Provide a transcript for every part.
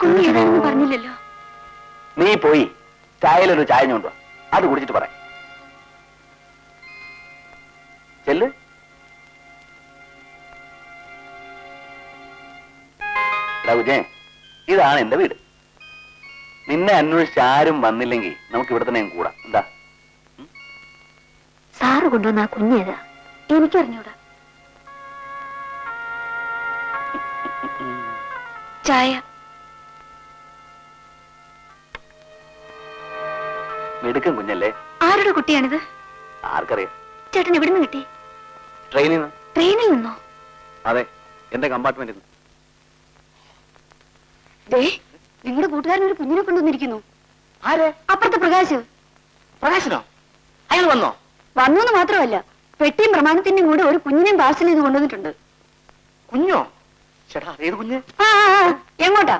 കുഞ്ഞ് ഏതാണെന്ന് പറഞ്ഞില്ലല്ലോ. നീ പോയി ചായയിലൊരു ചായ കൊണ്ടുവാ. അത് കുടിച്ചിട്ട് പറ. ചെല്ല്. കുഞ്ഞേ ഇതാണ് എന്റെ വീട്. നിന്നെ അന്വേഷിച്ച് ആരും വന്നില്ലെങ്കിൽ നമുക്ക് ഇവിടെ തന്നെ കൂടാ കൂടാം. എന്താ? സാറ് കൊണ്ടുവന്ന ആ കുഞ്ഞേതാ എനിക്കറിഞ്ഞൂടാ. ചായ. മിടുക്കൻ കുഞ്ഞല്ലേ? ആരുടെ കുട്ടിയാണിത്? ആർക്കറിയാം? ചേട്ടൻ എവിടെ നിന്ന് കിട്ടി? ട്രെയിനിൽ നിന്ന്. ട്രെയിനിൽ നിന്നോ? അതെ എന്റെ കമ്പാർട്ട്മെന്റിൽ നിന്ന് ദേ നിങ്ങളുടെ കൂട്ടുകാരൻ ഒരു കുഞ്ഞിനെ കൊണ്ടുവന്നിരിക്കുന്നു. ആരെ? അപ്പുറത്തെ പ്രകാശ്. പ്രകാശനോ? അയാൾ വന്നോ? വന്നു എന്ന് മാത്രമല്ല പെട്ടിയും പ്രമാണത്തിന്റെയും കൂടെ ഒരു കുഞ്ഞിനെയും പാർസൽ ചെയ്ത് കൊണ്ടുവന്നിട്ടുണ്ട്. കുഞ്ഞോ? ചേട്ടാ ഏത് കുഞ്ഞ്? ആ ആ, ആ, എങ്ങോട്ടാ?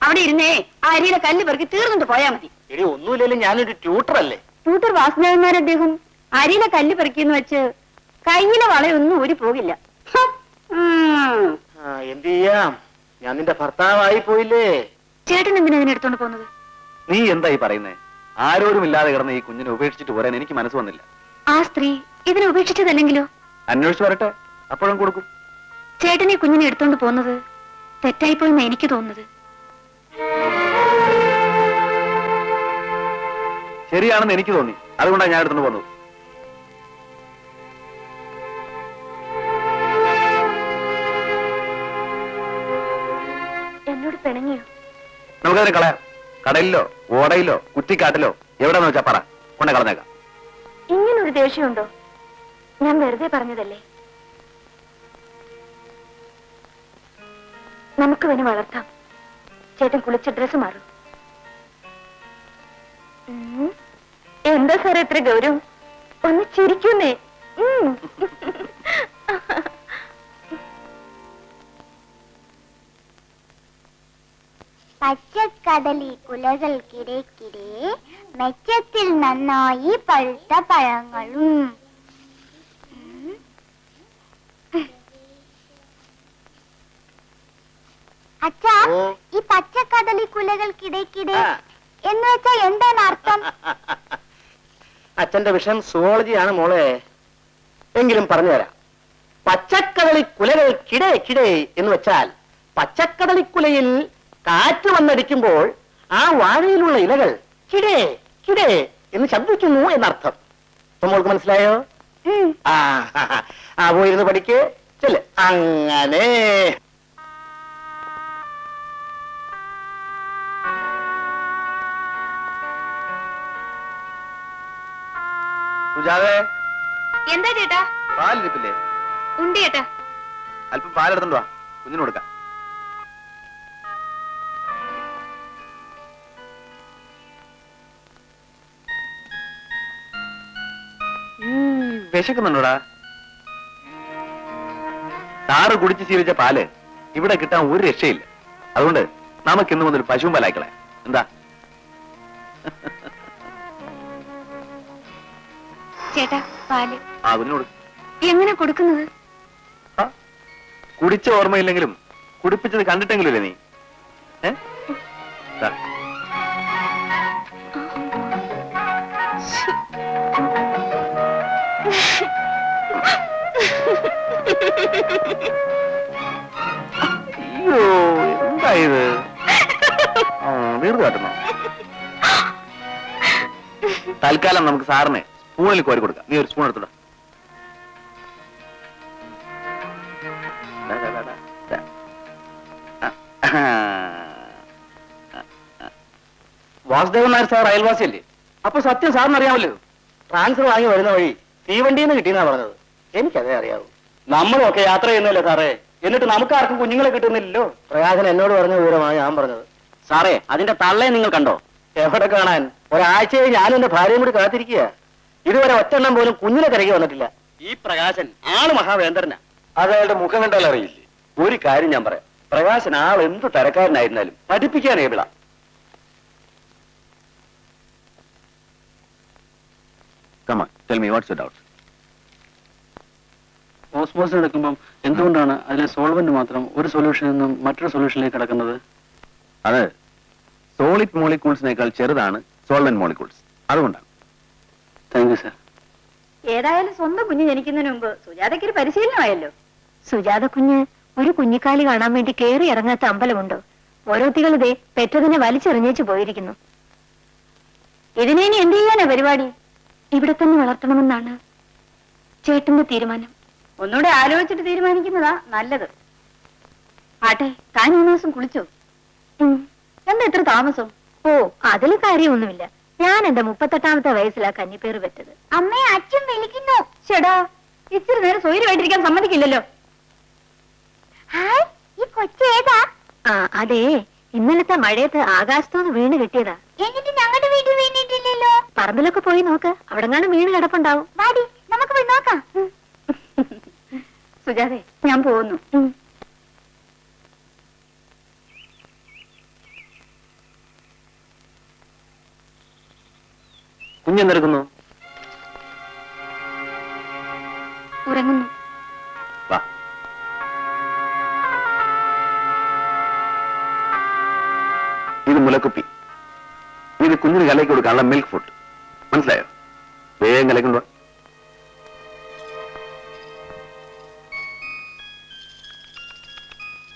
അവിടെ ഇരുന്നേ ആ അരിയിലെ കല്ല് പെറുക്കി തീർന്നിട്ട് പോയാ മതി. എടി ഒന്നുമില്ലെങ്കിലും ഞാനൊരു ട്യൂട്ടർ അല്ലേ ട്യൂട്ടർ വാസുദേവന്മാർ അദ്ദേഹം അരിയിലെ കല്ല് പറിക്കുന്നു വെച്ച് കയ്യിലെ വളയൊന്നും ഊരി പോകില്ല. ആ. എന്ത് ചെയ്യാം? ഞാൻ നിന്റെ ഭർത്താവായി പോയില്ലേ? ചേട്ടൻ എന്തിനാ ഇതിനെ എടുത്തോണ്ട് പോകുന്നത്? നീ എന്തായി പറയുന്നേ? ആരോരും ഇല്ലാതെ കിടന്ന് ഈ കുഞ്ഞിനെ ഉപേക്ഷിച്ചിട്ട് പോരാൻ എനിക്ക് മനസ്സ് വന്നില്ല. ആ സ്ത്രീ ഇതിനെ ഉപേക്ഷിച്ചതല്ലെങ്കിലോ? അന്വേഷിച്ചു വരട്ടെ. അപ്പോഴും കൊടുക്കും. ചേട്ടനെ ഈ കുഞ്ഞിനെ എടുത്തോണ്ട് പോകുന്നത് തെറ്റായിപ്പോയെന്ന് എനിക്ക് തോന്നുന്നത്. ശരിയാണെന്ന് എനിക്ക് തോന്നി. അതുകൊണ്ടാണ് ഞാൻ എടുത്തു വന്നത്. എന്നോട് പിണങ്ങിയോ? നമുക്കതിനെ കളയാം. കടലിലോ ഓടയിലോ കുറ്റിക്കാട്ടിലോ എവിടെന്ന് വെച്ചാ പറ. കൊണ്ട കളഞ്ഞേക്കാം. ഇങ്ങനൊരു ദേഷ്യമുണ്ടോ? ഞാൻ വെറുതെ പറഞ്ഞതല്ലേ? നമുക്ക് വേണി വളർത്താം. ചേട്ടൻ കുളിച്ച ഡ്രസ്സ് മാറും. എന്താ സാറേ ഇത്ര ഗൗരവം ഒന്ന് ചിരിക്കുന്നേ. പച്ചക്കടലി കുലകൾക്കിടയ്ക്കിടെ മെച്ചത്തിൽ നന്നായി പഴുത്ത പഴങ്ങളും. അച്ഛാ ഈ പച്ചക്കടലി കുലകൾക്കിടയ്ക്കിടെ. എന്ന് വെച്ചാ എന്താണ് അർത്ഥം അച്ഛന്റെ വിഷയം സുവോളജിയാണ് മോളെ. എങ്കിലും പറഞ്ഞുതരാം. പച്ചക്കടലി കുലകൾ കിടേ കിടേ എന്ന് വെച്ചാൽ പച്ചക്കടലിക്കുലയിൽ കാറ്റ് വന്നടിക്കുമ്പോൾ ആ വാഴയിലുള്ള ഇലകൾ കിടേ കിടേ എന്ന് ശബ്ദിക്കുന്നു എന്നർത്ഥം. നമ്മൾക്ക് മോൾക്ക് മനസ്സിലായോ? ആ. ആ പോയിരുന്ന് പഠിക്ക്. ചെല്ല്. അങ്ങനെ. സുജാതേ എന്താ ചേട്ടാ? പാലിരിപ്പില്ലേ? ഉണ്ട് ചേട്ടാ. അല്പം പാലെടുത്തോണ്ട് വാ. കുഞ്ഞിന് കൊടുക്കാം. വിശക്കുന്നുണ്ടോടാ? താറ് കുടിച്ച് ശീലിച്ച പാൽ ഇവിടെ കിട്ടാൻ ഒരു രക്ഷയില്ല. അതുകൊണ്ട് നമുക്ക് ഇന്ന് മുതൽ പശുവും പാലാക്കളെ എന്താ? ചേട്ടാ പാൽ. ആ എങ്ങനെ കൊടുക്കുന്നത്? കുടിച്ച ഓർമ്മയില്ലെങ്കിലും കുടിപ്പിച്ചത് കണ്ടിട്ടെങ്കിലും ഇല്ലേ നീ. അയ്യോ എന്തായത്? വീർത്ത് കാട്ടുന്നോ? തൽക്കാലം നമുക്ക് സാറിന് സ്പൂണിൽ കോരി കൊടുക്കാം. നീ ഒരു സ്പൂൺ എടുത്തോടാ. വാസുദേവൻ നായർ സാർ അയൽവാസിയല്ലേ? അപ്പൊ സത്യം സാറിന് അറിയാമല്ലോ. ട്രാൻസ്ഫർ വാങ്ങി വരുന്ന വഴി തീവണ്ടിയിൽ നിന്ന് കിട്ടിയെന്നാ പറഞ്ഞത്. എനിക്കതേ അറിയാവൂ. നമ്മളൊക്കെ യാത്ര ചെയ്യുന്നല്ലേ സാറേ? എന്നിട്ട് നമുക്ക് ആർക്കും കുഞ്ഞുങ്ങളെ കിട്ടുന്നില്ലല്ലോ? പ്രയാസൻ എന്നോട് പറഞ്ഞ വിവരമാണ് ഞാൻ പറഞ്ഞത്. സാറേ അതിന്റെ തള്ളയെ നിങ്ങൾ കണ്ടോ? എവിടെ കാണാൻ? ഒരാഴ്ചയായി ഞാനും എന്റെ ഭാര്യയും കൂടി കാത്തിരിക്കുക ഇതുവരെ ഒറ്റെണ്ണം പോലും കുഞ്ഞിനെ കരകി വന്നിട്ടില്ല. ഈ പ്രകാശൻ ആൾ മഹാവേന്ദ്രനാ. അത് അയാളുടെ മുഖം കണ്ടാൽ അറിയില്ലേ? ഒരു കാര്യം ഞാൻ പറയാം. പ്രകാശൻ ആൾ എന്ത് തരക്കാരനായിരുന്നാലും പഠിപ്പിക്കാൻ ഏവിള ഓസ്മോസ് എടുക്കുമ്പോൾ എന്തുകൊണ്ടാണ് അതിലെ സോൾവെന്റ് മാത്രം ഒരു സൊല്യൂഷനിൽ നിന്നും മറ്റൊരു സൊല്യൂഷനിലേക്ക് കിടക്കുന്നത്? അത്. സോളിഡ് മോളിക്യൂൾസിനേക്കാൾ ചെറുതാണ് സോൾവെന്റ് മോളിക്യൂൾസ് അതുകൊണ്ടാണ്. ഏതായാലും സ്വന്തം കുഞ്ഞ് ജനിക്കുന്നതിന് മുമ്പ് സുജാതയ്ക്ക് ഒരു പരിശീലനമായല്ലോ. സുജാത കുഞ്ഞ് ഒരു കുഞ്ഞിക്കാലി കാണാൻ വേണ്ടി കേറി ഇറങ്ങാത്ത അമ്പലമുണ്ടോ. ഓരോത്തികൾ ഇതേ പെറ്റതിനെ വലിച്ചെറിഞ്ഞേച്ചു പോയിരിക്കുന്നു. ഇതിനെ ഇനി എന്ത് ചെയ്യാനാ പരിപാടി? ഇവിടെ തന്നെ വളർത്തണമെന്നാണ് ചേട്ടന്റെ തീരുമാനം. ഒന്നുകൂടെ ആലോചിച്ചിട്ട് തീരുമാനിക്കുന്നതാ നല്ലത്. ആട്ടെ താൻ ഈ മാസം കുളിച്ചോ. എന്താ ഇത്ര താമസം? ഓ അതിൽ കാര്യമൊന്നുമില്ല. ഞാൻ എന്റെ മുപ്പത്തെട്ടാമത്തെ വയസ്സിലാ കഞ്ഞിപ്പേറ് പറ്റത് അമ്മയെ അച്ഛൻ വിളിക്കുന്നു. ചേടാ ഇച്ചിരി നേരം സ്വൈര്യമായിട്ടിരിക്കാൻ സമ്മതിക്കില്ലല്ലോ. ഹായ് ഈ കൊച്ചേതാ ആ അതെ ഇന്നലത്തെ മഴയത്ത് ആകാശത്തോന്ന് വീണ് കിട്ടിയതാ. എന്നിട്ട് ഞങ്ങളുടെ വീട്ടിൽ വീണിട്ടില്ലല്ലോ? പറമ്പിലൊക്കെ പോയി നോക്ക് അവിടെങ്ങാനും വീണ് കിടപ്പുണ്ടാവും. വാടി നമുക്ക് പോയി നോക്കാം. സുജാതെ ഞാൻ പോകുന്നു കുഞ്ഞെന്തെടുക്കുന്നു ഉറങ്ങുന്നു. വാ. ഇത് മുലക്കുപ്പി. ഇത് കുഞ്ഞിന് കലയ്ക്ക് കൊടുക്കാനുള്ള മിൽക്ക് ഫുഡ് മനസ്സിലായോ? വേഗം കലയ്ക്കൊണ്ട് വാ.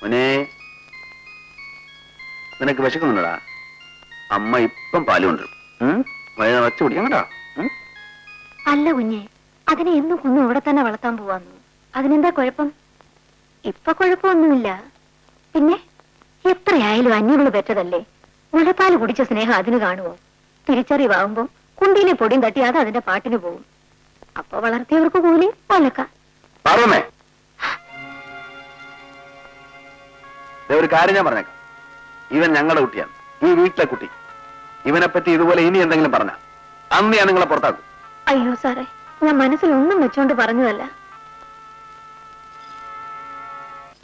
മോനെ നിനക്ക് വിശക്കുന്നുണ്ടടാ. അമ്മ ഇപ്പം പാൽ കൊണ്ടുവരും. കുടിക്കാം കേട്ടോ അല്ല കുഞ്ഞെ അതിനെ എന്നും കുഞ്ഞു ഇവിടെ തന്നെ വളർത്താൻ പോവാന്നു. അതിനെന്താ കുഴപ്പം? ഇപ്പൊ കുഴപ്പമൊന്നുമില്ല. പിന്നെ എത്രയായാലും അന്യവൾ പെറ്റതല്ലേ? മുലപ്പാൽ കുടിച്ച സ്നേഹം അതിന് കാണുമോ തിരിച്ചറിവാകുമ്പോ കുണ്ടിയിലെ പൊടിയും തട്ടി അത് അതിന്റെ പാട്ടിന് പോകും അപ്പൊ വളർത്തിയവർക്ക് കൂലി പോലക്ക. ഒരു കാര്യം ഞാൻ പറഞ്ഞേക്കാം. ഇവൻ ഞങ്ങളുടെ കുട്ടിയാണ്. ഈ വീട്ടിലെ കുട്ടി. ഇവനെ പറ്റി ഇതുപോലെ ഇനി എന്തെങ്കിലും പറഞ്ഞ? അന്ന് ഞാൻ നിങ്ങളെ പുറത്താക്കും. അയ്യോ സാറേ ഞാൻ മനസ്സിൽ ഒന്നും വെച്ചോണ്ട് പറഞ്ഞതല്ല.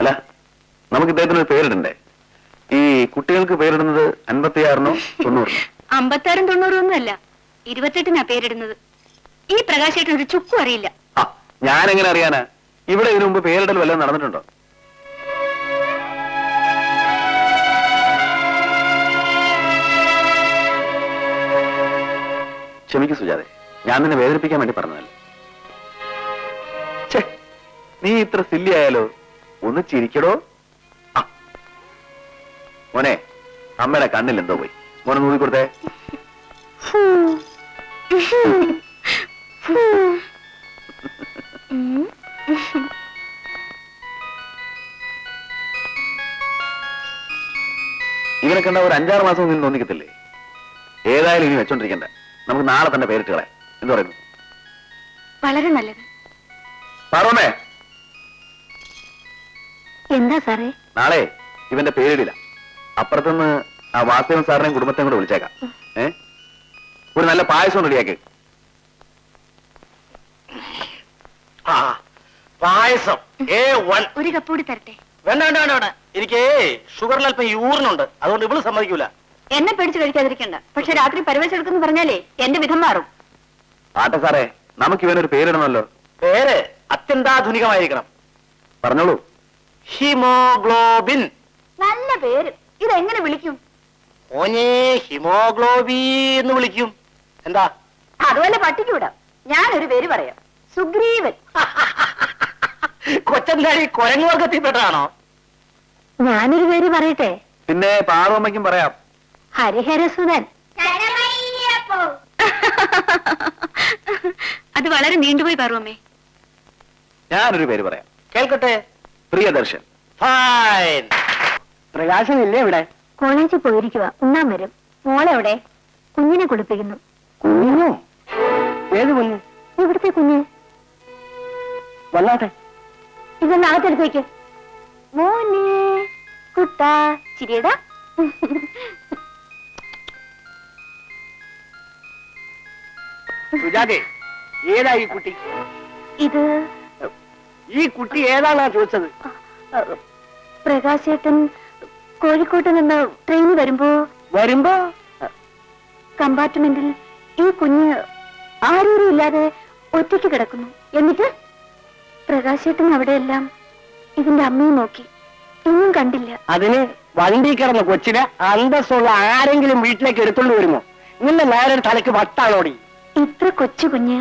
അല്ല നമുക്ക് ഇദ്ദേഹത്തിന് ഒരു പേരിടണ്ടേ? ഈ കുട്ടികൾക്ക് പേരിടുന്നത് അൻപത്തിയാറിനോ തൊണ്ണൂറിനോ? അമ്പത്താറും തൊണ്ണൂറും ഒന്നുമല്ല ഇരുപത്തെട്ടിനാ പേരിടുന്നത്. ഈ പ്രകാശേട്ടൻ ഒരു ചുക്കും അറിയില്ല. ആ ഞാൻ എങ്ങനെ അറിയാനാ? ഇവിടെ ഇതിനു മുമ്പ് പേരിടൽ വല്ലതും നടന്നിട്ടുണ്ടോ? ക്ഷമിക്കൂ സുജാതെ. ഞാൻ നിന്നെ വേദനിപ്പിക്കാൻ വേണ്ടി പറഞ്ഞതല്ല? നീ ഇത്ര സില്ലി ആയാലോ ഒന്ന് ചിരിക്കടോ. മോനെ അമ്മയുടെ കണ്ണിൽ എന്തോ പോയി. മോനെ നൂതി കൊടുത്തേ. ഇവനെ കണ്ട ഒരു അഞ്ചാറ് മാസം നിന്ന് തോന്നിക്കത്തില്ലേ? ഏതായാലും ഇനി വെച്ചോണ്ടിരിക്കണ്ട. നമുക്ക് നാളെ തന്നെ പേരിട്ട് കളയാം എന്ത് പറയുന്നു? വളരെ നല്ലത്. പറമേ. എന്താ സാറേ? നാളെ ഇവന്റെ പേരിടില്ല. അപ്പുറത്തുനിന്ന് ആ വാസുദേവൻ സാറിനെയും കുടുംബത്തെയും കൂടെ വിളിച്ചേക്കാം. ഏ? ഒരു നല്ല പായസം റെഡിയാക്കി. പായസം. ഏ വൺ ഒരു കപ്പ് കൂടി തരട്ടെ. വേണ്ട വേണ്ട വേണ്ട വേണ്ട. എനിക്ക് ഷുഗറിൽ അല്പം യൂറിനുണ്ട് അതുകൊണ്ട് ഇവൾ സമ്മതിക്കൂല. എന്നെ പേടിച്ച് കഴിക്കാതിരിക്കണ്ട. പക്ഷെ രാത്രി പരിവേശെടുക്കുന്ന പറഞ്ഞാലേ എന്റെ വിധം മാറും. ആട്ടെ സാറേ നമുക്ക് ഇവനൊരു പേരിടണമല്ലോ. പേര് അത്യന്താധുനികമായിരിക്കണം. പറഞ്ഞോളൂ. ഹിമോഗ്ലോബിൻ. നല്ല പേര്. ഇതെങ്ങനെ വിളിക്കും? ഓനെ ഹിമോഗ്ലോബി എന്ന് വിളിക്കും. എന്താ? അതുപോലെ പട്ടിക്ക് വിടാം ഞാനൊരു പേര് പറയാം. സുഗ്രീവൻ. കൊച്ചന്താടി കുരങ്ങ് വർഗത്തിൽപ്പെട്ടാണോ ഞാനൊരു പേര് പറയട്ടെ? പിന്നെ പാറമ്മയ്ക്കും പറയാം. ഹരിഹരസുതൻ അത് വളരെ നീണ്ടുപോയി പറവമ്മേ ഞാനൊരു പേര് പറയാം. കേൾക്കട്ടെ? പ്രിയദർശൻ. ഫൈൻ. പ്രകാശനില്ലേ ഇവിടെ? കോളേജിൽ പോയിരിക്കുക ഉണ്ണാൻ വരും. മോളെവിടെ? കുഞ്ഞിനെ കുളിപ്പിക്കുന്നു. കുഞ്ഞോ? ഏത് കുഞ്ഞ്? ഇവിടുത്തെ കുഞ്ഞ്? വന്നാട്ടെ. ഇതൊന്ന് അകത്തെടുത്തേക്ക് മോനെ കുട്ടാ ചിരിയടാ. സുജാതെ ഏതാ ഈ കുട്ടി? ഇത് ഈ കുട്ടി ഏതാണാ ചോദിച്ചത്? പ്രകാശേട്ടൻ കോഴിക്കോട്ട് നിന്ന് ട്രെയിൻ വരുമ്പോ വരുമ്പോ? കമ്പാർട്ട്മെന്റിൽ ഈ കുഞ്ഞ് ആരോരും ഇല്ലാതെ ഒറ്റയ്ക്ക് കിടക്കുന്നു. എന്നിട്ട് പ്രകാശേട്ടൻ അവിടെയെല്ലാം ഇതിന്റെ അമ്മയും നോക്കി. ഒന്നും കണ്ടില്ല. അതിന് വണ്ടി കിടന്ന കൊച്ചിനെ അന്തസ്സുള്ള ആരെങ്കിലും വീട്ടിലേക്ക് എടുത്തോണ്ട് വരുമോ? നിന്റെ നേരെ തലയ്ക്ക് വട്ടാണോടി ഇത്ര കൊച്ചു കുഞ്ഞ്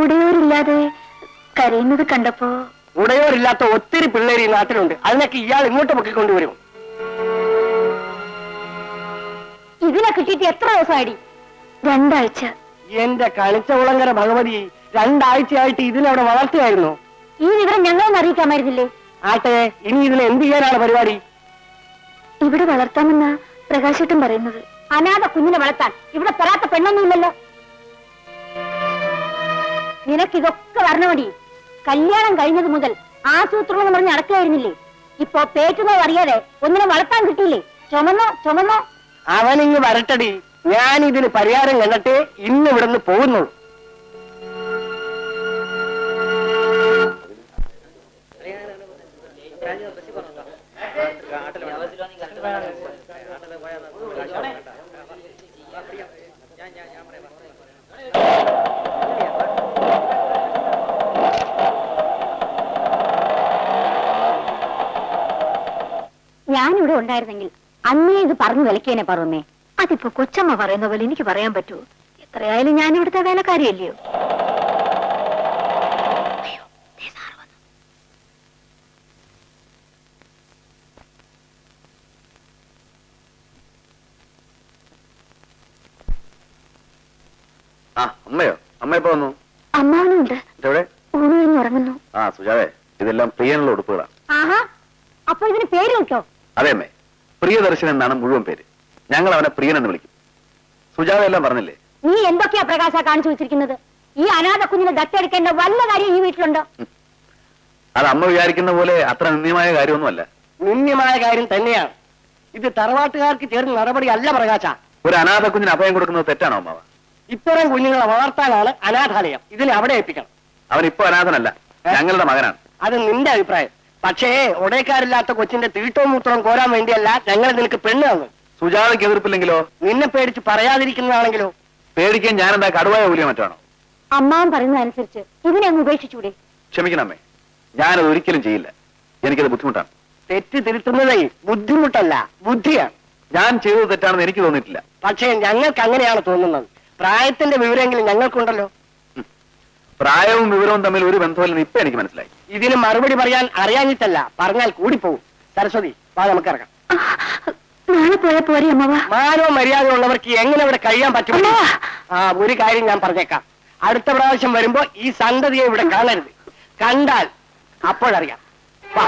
ഉടയോരില്ലാതെ കരയുന്നത് കണ്ടപ്പോ ഉടയോരില്ലാത്ത ഒത്തിരി പിള്ളേർ ഈ നാട്ടിലുണ്ട്. അതിനൊക്കെ ഇയാൾ ഇങ്ങോട്ട് പൊക്കിക്കൊണ്ടുവരും ഇതിനെ കിട്ടിയിട്ട് എത്ര ദിവസമായിടി രണ്ടാഴ്ച. എന്റെ കളിച്ചകുളങ്കര ഭഗവതി രണ്ടാഴ്ചയായിട്ട് ഇതിനവിടെ വളർത്തുകയായിരുന്നു. ഈ വിവരം ഞങ്ങളൊന്നും അറിയിക്കാമായിരുന്നില്ലേ? ആട്ടെ ഇനി ഇതിനെ എന്ത് ചെയ്യാനാണ് പരിപാടി? ഇവിടെ വളർത്താമെന്നാ പ്രകാശേട്ടൻ പറയുന്നത്. അനാഥ കുഞ്ഞിനെ വളർത്താൻ ഇവിടെ തരാത്ത പെണ്ണൊന്നുമില്ലല്ലോ. നിനക്കിതൊക്കെ വരണമടി കല്യാണം കഴിഞ്ഞത് മുതൽ ആസൂത്രണം എന്ന് പറഞ്ഞ് നടക്കുകയായിരുന്നില്ലേ? ഇപ്പൊ പേറ്റുന്നോ അറിയാതെ ഒന്നിനെ വളർത്താൻ കിട്ടിയില്ലേ? ചുമന്നോ ചുമന്നോ? അവനിങ്ങ് വരട്ടടി. ഞാൻ ഇതിന് പരിഹാരം കണ്ടിട്ട് ഇന്ന് ഇവിടുന്ന് പോകുന്നുള്ളൂ ഞാനിവിടെ ഉണ്ടായിരുന്നെങ്കിൽ അന്നേ ഇത് പറഞ്ഞു വിലക്കേനെ പറഞ്ഞേ അതിപ്പോ കൊച്ചമ്മ പറയുന്ന പോലെ എനിക്ക് പറയാൻ പറ്റുമോ എത്രയായാലും ഞാൻ ഇവിടുത്തെ വേലക്കാരിയല്ലയോ. ആ അമ്മയോ? അമ്മ എപ്പോ വന്നു? ഊണ് കഴിഞ്ഞ് ഉറങ്ങുന്നു. ആ ഇതെല്ലാം പ്രിയനുള്ള ഉടുപ്പുകളാണ് ആഹാ അപ്പൊ ഇതിന് പേര് കിട്ടോ അതെ അമ്മേ പ്രിയദർശൻ എന്നാണ് മുഴുവൻ പേര്. ഞങ്ങൾ അവനെ പ്രിയൻ എന്ന് വിളിക്കും. സുജാത എല്ലാം പറഞ്ഞില്ലേ? നീ എന്തൊക്കെയാ പ്രകാശ കാണിച്ചു വെച്ചിരിക്കുന്നത്? ഈ അനാഥ കുഞ്ഞിനെ ദത്തെടുക്കേണ്ട വല്ല കാര്യം ഈ വീട്ടിലുണ്ടോ? അത് അമ്മ വിചാരിക്കുന്ന പോലെ അത്ര നിന്ദ്യമായ കാര്യമൊന്നുമല്ല. നിന്ദ്യമായ കാര്യം തന്നെയാണ്. ഇത് തറവാട്ടുകാർക്ക് ചേർന്ന നടപടി അല്ല പ്രകാശ. ഒരു അനാഥ കുഞ്ഞിന് അഭയം കൊടുക്കുന്നത് തെറ്റാണോ അമ്മാവ? ഇത്തരം കുഞ്ഞുങ്ങളെ വളർത്താനാണ് അനാഥാലയം. ഇതിനെ അവിടെ ഏൽപ്പിക്കണം. അവൻ ഇപ്പൊ അനാഥനല്ല ഞങ്ങളുടെ മകനാണ്. അത് നിന്റെ അഭിപ്രായം. പക്ഷേ ഒടേക്കാരില്ലാത്ത കൊച്ചിന്റെ തീട്ടവും മൂത്രവും കോരാൻ വേണ്ടിയല്ല ഞങ്ങൾ നിനക്ക് പെണ്ണ് തന്നു സുജാതയ്ക്ക് എതിർപ്പില്ലെങ്കിലോ? നിന്നെ പേടിച്ച് പറയാതിരിക്കുന്നതാണെങ്കിലോ? പേടിക്കാൻ ഞാൻ എന്താ കടുവായ ഊലിയ മറ്റാണോ? അമ്മാവൻ പറയുന്നതനുസരിച്ച് ഇതിനെ അങ്ങ് ഉപേക്ഷിച്ചൂടെ ക്ഷമിക്കണമേ ഞാനത് ഒരിക്കലും ചെയ്യില്ല. എനിക്കത് ബുദ്ധിമുട്ടാണ്. തെറ്റ് തിരുത്തുന്നതേ ബുദ്ധിമുട്ടല്ല ബുദ്ധിയാണ്. ഞാൻ ചെയ്തത് തെറ്റാണെന്ന് എനിക്ക് തോന്നിയിട്ടില്ല. പക്ഷേ ഞങ്ങൾക്ക് അങ്ങനെയാണ് തോന്നുന്നത്. പ്രായത്തിന്റെ വിവരമെങ്കിലും ഞങ്ങൾക്കുണ്ടല്ലോ. പ്രായവും വിവരവും തമ്മിൽ ഒരു ബന്ധമില്ലെന്ന് ഇപ്പൊ എനിക്ക് മനസ്സിലായി. ഇതിന് മറുപടി പറയാൻ അറിയാഞ്ഞിട്ടല്ല പറഞ്ഞാൽ കൂടിപ്പോവും. സരസ്വതി വാ നമുക്ക് ഇറങ്ങാം. നാളെ പോയാ പോരെ അമ്മവ. മാനോ മര്യാദ ഉള്ളവർക്ക് എങ്ങനെ ഇവിടെ കഴിയാൻ പറ്റും! ആ ഒരു കാര്യം ഞാൻ പറഞ്ഞേക്കാം. അടുത്ത പ്രാവശ്യം വരുമ്പോ ഈ സന്തതിയെ ഇവിടെ കാണരുത്. കണ്ടാൽ അപ്പോഴറിയാം. വാ.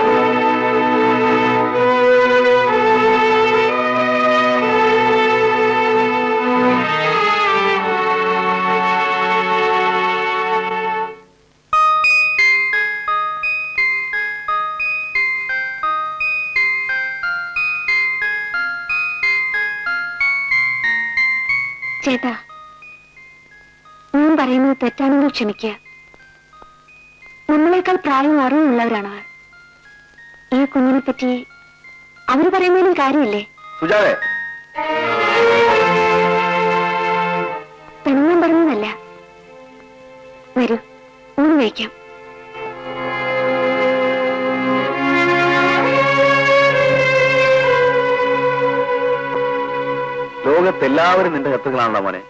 ചേട്ടാ ഞാൻ പറയുന്നത് തെറ്റാണെങ്കിൽ ക്ഷമിക്കുക. നമ്മളെക്കാൾ പ്രായം അറിവുള്ളവരാണ് അവർ ഈ കുഞ്ഞിനെ പറ്റി അവർ പറയുന്നതിനും കാര്യമില്ലേ? സുജാതെ. പെണ്ണും പറഞ്ഞതല്ല. വരൂ ഊണ് കഴിക്കാം. ലോകത്തെല്ലാവരും നിന്റെ ശത്രുക്കളാണല്ലോ മോനെ.